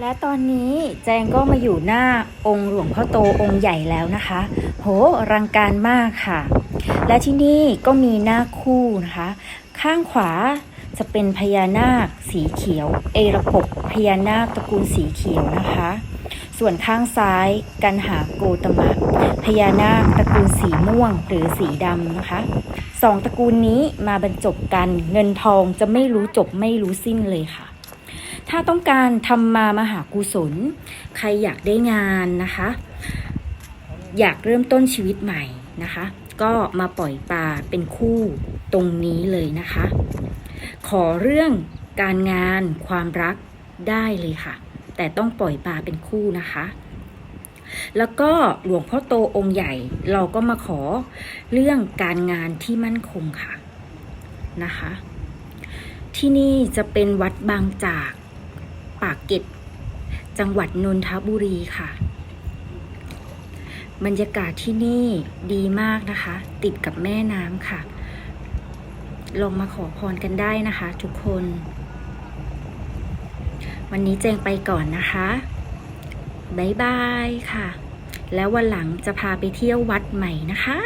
และตอนนี้แจงก็มาอยู่หน้าองค์หลวงพ่อโตองค์ใหญ่แล้วนะคะ โหอลังการมากค่ะ และที่นี่ก็มีหน้าคู่นะคะ ข้างขวาจะเป็นพญานาคสีเขียว เอระกบพญานาคตระกูลสีเขียวนะคะ ส่วนข้างซ้ายกันหาโกตมะ พญานาคตระกูลสีม่วงหรือสีดำนะคะสองตระกูลนี้มาบรรจบกันเงินทองจะไม่รู้จบไม่รู้สิ้นเลยค่ะ ถ้าต้องการทำมามหากุศล ใครอยากได้งานนะคะ อยากเริ่มต้นชีวิตใหม่นะคะ ก็มาปล่อยปลาเป็นคู่ตรงนี้เลยนะคะ ขอเรื่องการงานความรักได้เลยค่ะ แต่ต้องปล่อยปลาเป็นคู่นะคะแล้วก็หลวงพ่อโตองค์ใหญ่เราก็มาขอเรื่องการงานที่มั่นคงค่ะนะคะ ที่นี่จะเป็นวัดบางจาก ปากเกร็ดจังหวัดนนทบุรีค่ะ บรรยากาศที่นี่ดีมากนะคะ ติดกับแม่น้ำค่ะ ลองมาขอพรกันได้นะคะ ทุกคน วันนี้เจงไปก่อนนะคะบ๊ายบายค่ะ แล้ววันหลังจะพาไปเที่ยววัดใหม่นะคะ